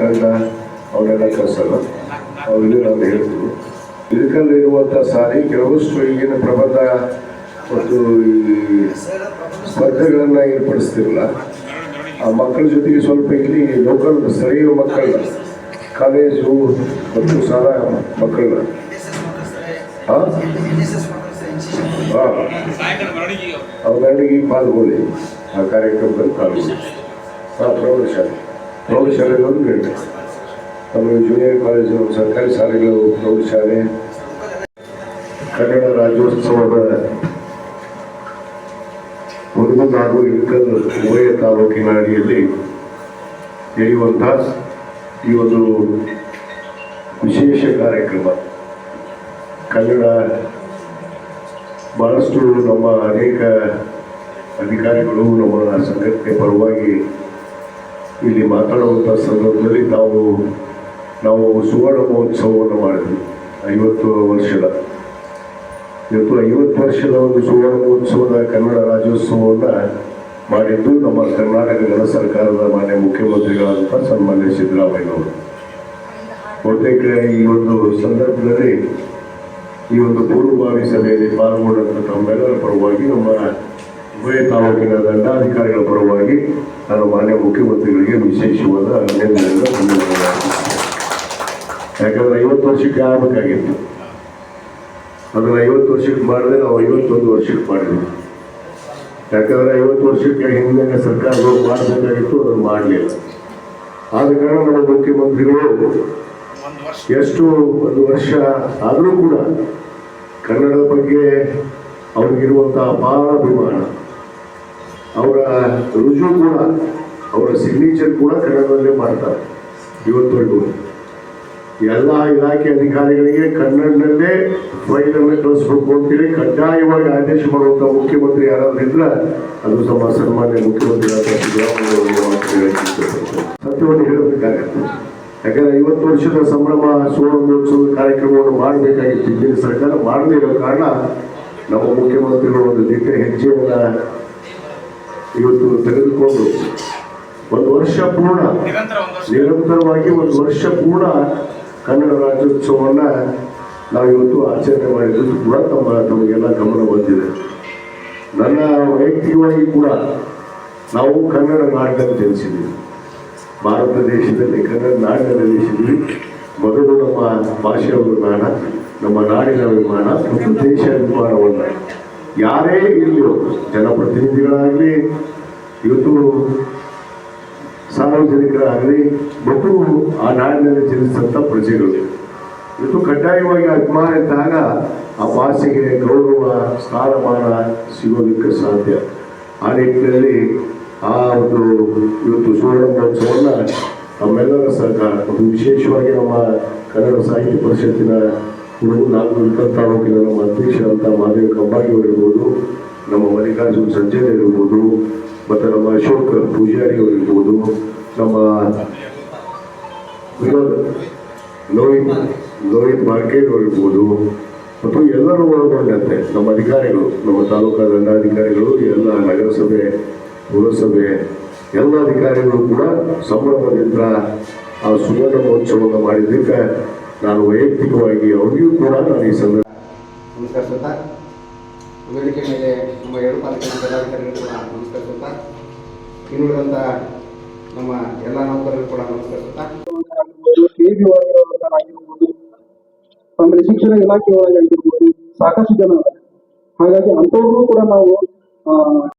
ತಂಡ ಅವರೆಲ್ಲ ಕಳ್ಸಲ್ಲ. ಅವ್ರಿಗೆ ಹೇಳ್ತೀವಿ. ಇದಕ್ಕಲ್ಲಿ ಇರುವಂಥ ಸಾರಿ ಕೆಲವಷ್ಟು ಈಗಿನ ಪ್ರಬಂಧ ಮತ್ತು ಈ ಸ್ಪರ್ಧೆಗಳನ್ನು ಏರ್ಪಡಿಸ್ತಿರಲ್ಲ. ಆ ಮಕ್ಕಳ ಜೊತೆಗೆ ಸ್ವಲ್ಪ ಇಲ್ಲಿ ಲೋಕಲ್ ಸ್ಥಳೀಯ ಮಕ್ಕಳ ಕಾಲೇಜು ಮತ್ತು ಶಾಲಾ ಮಕ್ಕಳನ್ನ ಹಾಂ ಹಾಂ ಪಾಲ್ಗೊಳ್ಳಿ ಆ ಕಾರ್ಯಕ್ರಮದಲ್ಲಿ ಪಾಲ್ಗೊಳ್ಳಿ. ಹಾಂ ಪ್ರೌಢಶಾಲೆ. ಪ್ರೌಢಶಾಲೆಗಳು ಒಂದು ತಮ್ಮ ಜೂನಿಯರ್ ಕಾಲೇಜು ಸರ್ಕಾರಿ ಶಾಲೆಗಳು, ಪ್ರೌಢಶಾಲೆ, ಕನ್ನಡ ರಾಜ್ಯೋತ್ಸವದ ಒಂದು ನಾಡು ಇಳಕಲ್ ಉಭಯ ತಾಲೂಕಿನ ಅಡಿಯಲ್ಲಿ ನಡೆಯುವಂತಹ ಈ ಒಂದು ವಿಶೇಷ ಕಾರ್ಯಕ್ರಮ. ಕನ್ನಡ ಬಹಳಷ್ಟು ನಮ್ಮ ಅನೇಕ ಅಧಿಕಾರಿಗಳು ನಮ್ಮ ಸಂಘಟನೆ ಪರವಾಗಿ ಇಲ್ಲಿ ಮಾತಾಡುವಂಥ ಸಂದರ್ಭದಲ್ಲಿ ನಾವು ನಾವು ಸುವರ್ಣ ಮಹೋತ್ಸವವನ್ನು ಮಾಡಿದ್ವಿ. ಐವತ್ತು ವರ್ಷದ. ಇವತ್ತು ಐವತ್ತು ವರ್ಷದ ಒಂದು ಸುವರ್ಣ ಮಹೋತ್ಸವದ ಕನ್ನಡ ರಾಜ್ಯೋತ್ಸವವನ್ನು ಮಾಡಿದ್ದು ನಮ್ಮ ಕರ್ನಾಟಕದ ಸರ್ಕಾರದ ಮಾನ್ಯ ಮುಖ್ಯಮಂತ್ರಿಗಳಂತ ಸನ್ಮಾನ್ಯ ಸಿದ್ದರಾಮಯ್ಯನವರು. ಬಹುತೇಕ ಈ ಒಂದು ಸಂದರ್ಭದಲ್ಲಿ ಈ ಒಂದು ಪೂರ್ವಭಾವಿ ಸಭೆಯಲ್ಲಿ ಪಾಲ್ಗೊಂಡಂಥ ತಮ್ಮೆಲ್ಲರ ಪರವಾಗಿ ನಮ್ಮ ಉಭಯ ತಾಲೂಕಿನ ದಂಡಾಧಿಕಾರಿಗಳ ನಾನು ಮಾನ್ಯ ಮುಖ್ಯಮಂತ್ರಿಗಳಿಗೆ ವಿಶೇಷವಾದ ಅಭಿನಂದನೆಯನ್ನು ಧನ್ಯವಾದಗಳು ಯಾಕಂದ್ರೆ ಐವತ್ತು ವರ್ಷಕ್ಕೆ ಆಗಬೇಕಾಗಿತ್ತು. ಅದನ್ನು ಐವತ್ತು ವರ್ಷಕ್ಕೆ ಮಾಡಿದ್ರೆ ನಾವು ಐವತ್ತೊಂದು ವರ್ಷಕ್ಕೆ ಮಾಡಿದ್ವಿ. ಯಾಕಂದ್ರೆ ಐವತ್ತು ವರ್ಷಕ್ಕೆ ಹಿಂದಿನ ಸರ್ಕಾರಗಳು ಮಾಡಬೇಕಾಗಿತ್ತು, ಅದನ್ನು ಮಾಡಲಿಲ್ಲ. ಆದ ಕಾರಣ ನಮ್ಮ ಮುಖ್ಯಮಂತ್ರಿಗಳು ಎಷ್ಟು ಒಂದು ವರ್ಷ ಆದರೂ ಕೂಡ ಕನ್ನಡದ ಬಗ್ಗೆ ಅವ್ರಿಗಿರುವಂಥ ಅಪಾರ ಅಭಿಮಾನ. ಅವರ ರುಜು ಕೂಡ, ಅವರ ಸಿಗ್ನೇಚರ್ ಕೂಡ ಕನ್ನಡದಲ್ಲೇ ಮಾಡ್ತಾರೆ. ಇವತ್ತು ಎಲ್ಲ ಇಲಾಖೆ ಅಧಿಕಾರಿಗಳಿಗೆ ಕನ್ನಡದಲ್ಲೇ ಫೈಲನ್ನು ಕಳಿಸ್ಬೇಕು ಅಂತೇಳಿ ಕಡ್ಡಾಯವಾಗಿ ಆದೇಶ ಮಾಡುವಂಥ ಮುಖ್ಯಮಂತ್ರಿ ಯಾರಾದ್ರೂ ಇದ್ರೆ ಅದು ನಮ್ಮ ಸನ್ಮಾನ್ಯ ಮುಖ್ಯಮಂತ್ರಿ. ಸತ್ಯವನ್ನು ಹೇಳಬೇಕಾಗತ್ತೆ. ಯಾಕಂದ್ರೆ ಐವತ್ತು ವರ್ಷದ ಸಂಭ್ರಮ, ಸುವರ್ಣೋತ್ಸವದ ಕಾರ್ಯಕ್ರಮವನ್ನು ಮಾಡಬೇಕಾಗಿತ್ತು. ಹಿಂದಿನ ಸರ್ಕಾರ ಮಾಡದೇ ಇರೋ ಕಾರಣ ನಮ್ಮ ಮುಖ್ಯಮಂತ್ರಿಗಳು ಒಂದು ದಿಟ್ಟ ಹೆಜ್ಜೆಯನ್ನ ಇವತ್ತು ತೆಗೆದುಕೊಂಡು ಒಂದು ವರ್ಷ ಪೂರ್ಣ, ನಿರಂತರವಾಗಿ ಒಂದು ವರ್ಷ ಪೂರ್ಣ ಕನ್ನಡ ರಾಜ್ಯೋತ್ಸವವನ್ನು ನಾವು ಇವತ್ತು ಆಚರಣೆ ಮಾಡಿದ್ದು ಕೂಡ ತಮ್ಮ, ತಮಗೆಲ್ಲ ಗಮನ ಬಂದಿದೆ. ನನ್ನ ವೈಯಕ್ತಿಕವಾಗಿ ಕೂಡ ನಾವು ಕನ್ನಡ ನಾಡಿನಲ್ಲಿ ಜನಿಸಿದ್ದೀವಿ. ಭಾರತ ದೇಶದಲ್ಲಿ ಕನ್ನಡ ನಾಡಿನಲ್ಲಿ ಜನಿಸಿದ್ವಿ ಮೊದಲು ನಮ್ಮ ಭಾಷೆಯ ಅಭಿಮಾನ, ನಮ್ಮ ನಾಡಿನ ಅಭಿಮಾನ ಮತ್ತು ದೇಶ ಅಭಿಮಾನವನ್ನು. ಯಾರೇ ಇರಲಿ ಜನಪ್ರತಿನಿಧಿಗಳಾಗಲಿ ಇವತ್ತು ಸಾರ್ವಜನಿಕರಾಗಲಿ ಮತ್ತು ಆ ನಾಡಿನಲ್ಲಿ ಜನಿಸಿದಂಥ ಪ್ರಜೆಗಳು. ಇವತ್ತು ಕಡ್ಡಾಯವಾಗಿ ಅಭಿಮಾನ ಇದ್ದಾಗ ಆ ಭಾಷೆಗೆ ಗೌರವ, ಸ್ಥಾನಮಾನ ಸಿಗೋದಕ್ಕೆ ಸಾಧ್ಯ. ಆ ನಿಟ್ಟಿನಲ್ಲಿ ಆ ಒಂದು ಇವತ್ತು ಸುವರ್ಣ ಮಹೋತ್ಸವವನ್ನು ನಮ್ಮೆಲ್ಲರ ಸರ್ಕಾರ ಮತ್ತು ವಿಶೇಷವಾಗಿ ನಮ್ಮ ಕನ್ನಡ ಸಾಹಿತ್ಯ ಪರಿಷತ್ತಿನ ನಾಲ್ಕು ಇಳಕಲ್ ತಾಲೂಕಿನ ನಮ್ಮ ಅಂತ ಮಹಾದೇವ ಕಂಬಾಗಿ ಅವರಿರ್ಬೋದು, ನಮ್ಮ ಮಲ್ಲಿಕಾರ್ಜುನ್ ಸಂಜಯ್ ಇರ್ಬೋದು ಮತ್ತು ನಮ್ಮ ಅಶೋಕ್ ಪೂಜಾರಿ ಅವರಿರ್ಬೋದು, ನಮ್ಮ ಲೋಹಿತ್ ಲೋಹಿತ್ ಮಾರ್ಕೆಟ್ ಅವರಿರ್ಬೋದು, ಮತ್ತು ಎಲ್ಲರೂ ಒಳಗೊಂಡಂತೆ ನಮ್ಮ ಅಧಿಕಾರಿಗಳು, ನಮ್ಮ ತಾಲೂಕಾ ದಂಡಾಧಿಕಾರಿಗಳು ಎಲ್ಲ ನಗರಸಭೆ, ಪುರಸಭೆ, ಎಲ್ಲ ಅಧಿಕಾರಿಗಳು ಕೂಡ ಸಂಭ್ರಮದಿಂದ ಆ ಸುವರ್ಣ ಮಹೋತ್ಸವವನ್ನು ಮಾಡಿದ್ದಕ್ಕೆ ನಾನು ವೈಯಕ್ತಿಕವಾಗಿ ಅವರಿಗೂ ಕೂಡ ನಾನು ಈ ಸಂದರ್ಭ ನಮಸ್ಕರಿಸುತ್ತಾ ವೇದಿಕೆ ಮೇಲೆ ನಮ್ಮ ಎರಡು ಪಾಲಿಕೆ ಪದಾಧಿಕಾರಿಗಳು ಕೂಡ ನಮಸ್ಕರಿಸುತ್ತಾ ಇನ್ನುಳಿದಂಥ ನಮ್ಮ ಎಲ್ಲ ನೌಕರರು ಕೂಡ ನಮಸ್ಕರಿಸುತ್ತಾ ಆಗಿರ್ಬೋದು. ಆಮೇಲೆ ಶಿಕ್ಷಣ ಇಲಾಖೆ ಒಳಗಾಗಿರ್ಬೋದು ಸಾಕಷ್ಟು ಜನ ಹಾಗಾಗಿ ಅಂಥವ್ರನ್ನೂ ಕೂಡ ನಾವು ಆ,